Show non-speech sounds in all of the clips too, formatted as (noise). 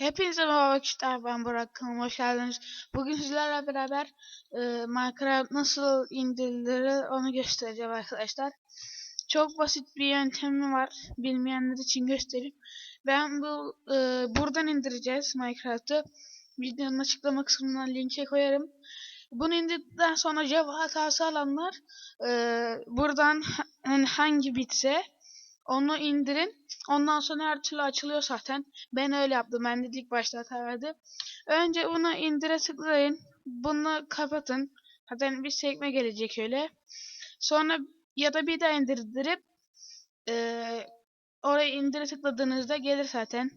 Hepinize merhaba arkadaşlar ben Burak kanalıma hoş geldiniz. Bugün sizlerle beraber e, Minecraft nasıl indirilir onu göstereceğim arkadaşlar. Çok basit bir yöntemi var. Bilmeyenler için göstereyim. Ben bu e, buradan indireceğiz Minecraft'ı. Videonun açıklama kısmından linke koyarım. Bunu indirdikten sonra Java hatası alanlar e, buradan hani hangi bitse onu indirin. Ondan sonra her türlü açılıyor zaten. Ben öyle yaptım. Ben de ilk başta hata verdi. Önce bunu indire tıklayın. Bunu kapatın. Zaten bir sekme gelecek öyle. Sonra ya da bir daha indirdirip eee oraya indire tıkladığınızda gelir zaten.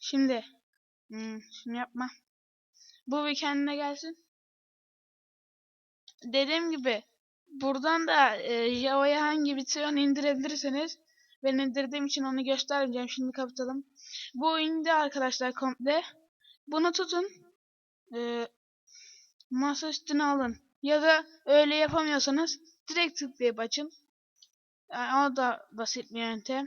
Şimdi hmm, şunu yapma. Bu bir kendine gelsin. Dediğim gibi buradan da e, Java'ya hangi bitiyon indirebilirsiniz. Ben indirdiğim için onu göstermeyeceğim. Şimdi kapatalım. Bu indi arkadaşlar komple. Bunu tutun. E, masa üstüne alın. Ya da öyle yapamıyorsanız direkt tıklayıp açın. Yani o da basit bir yöntem.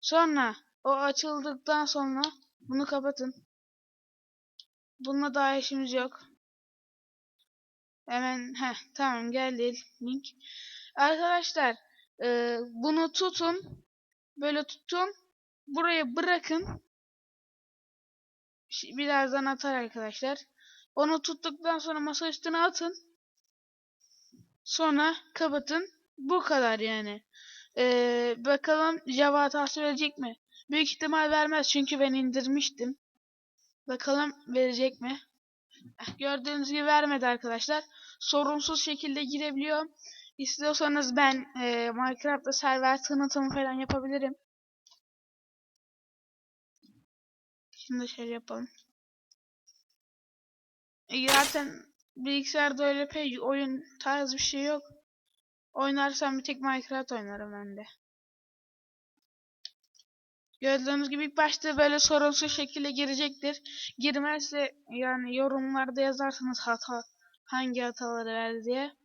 Sonra o açıldıktan sonra bunu kapatın. Bununla daha işimiz yok. Hemen heh, tamam geldi link. Arkadaşlar e, bunu tutun. Böyle tutun. Buraya bırakın. Birazdan atar arkadaşlar. Onu tuttuktan sonra masa üstüne atın. Sonra kapatın. Bu kadar yani. Ee, bakalım Java hatası verecek mi? Büyük ihtimal vermez çünkü ben indirmiştim. Bakalım verecek mi? Eh, Gördüğünüz gibi vermedi arkadaşlar. Sorunsuz şekilde girebiliyorum. İstiyorsanız ben e, Minecraft'ta server tanıtımı falan yapabilirim. Şimdi şöyle yapalım. E, zaten bilgisayarda öyle pek oyun tarzı bir şey yok. Oynarsam bir tek Minecraft oynarım ben de. Gördüğünüz gibi ilk başta böyle sorunsuz şekilde girecektir. Girmezse yani yorumlarda yazarsanız hata hangi hataları verdi diye.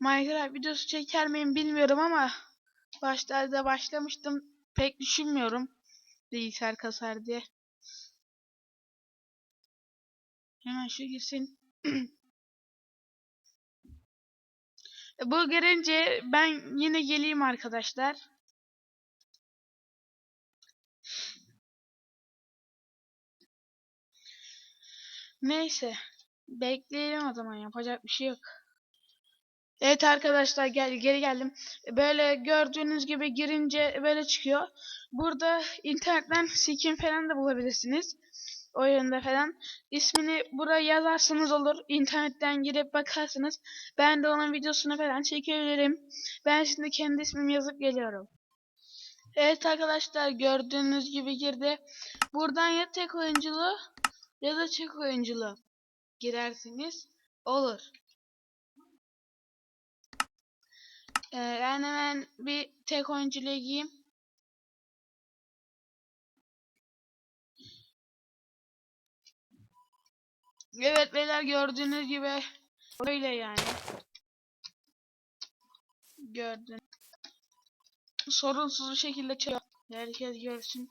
Minecraft videosu çeker miyim bilmiyorum ama başlarda başlamıştım. Pek düşünmüyorum bilgisayar kasar diye. Hemen şu girsin. (clears throat) Bu gelince ben yine geleyim arkadaşlar. Neyse. Bekleyelim o zaman yapacak bir şey yok. Evet arkadaşlar gel geri geldim. Böyle gördüğünüz gibi girince böyle çıkıyor. Burada internetten skin falan da bulabilirsiniz. Oyunda falan. İsmini buraya yazarsanız olur. İnternetten girip bakarsınız. Ben de onun videosunu falan çekebilirim. Ben şimdi kendi ismimi yazıp geliyorum. Evet arkadaşlar gördüğünüz gibi girdi. Buradan ya tek oyunculu ya da çift oyunculu girersiniz. Olur. Ee, ben hemen bir tek oyunculuğa giyeyim. Evet beyler gördüğünüz gibi öyle yani. Gördün. Sorunsuz bir şekilde çalıyor. Herkes görsün.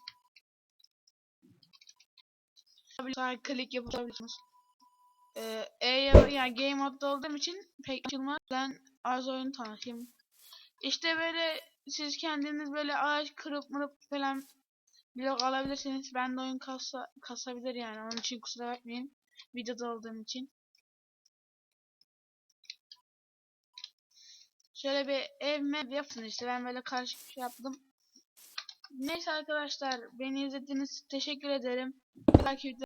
Sağ klik yapabilirsiniz. Ee, e ya yani game modda olduğum için pek açılmaz. Ben az oyun tanıtayım. İşte böyle siz kendiniz böyle ağaç kırıp mırıp falan blok alabilirsiniz. Ben de oyun kasa, kasabilir yani. Onun için kusura bakmayın. Videoda olduğum için. Şöyle bir ev mev yapın işte. Ben böyle karışık bir şey yaptım. Neyse arkadaşlar. Beni izlediğiniz teşekkür ederim. Video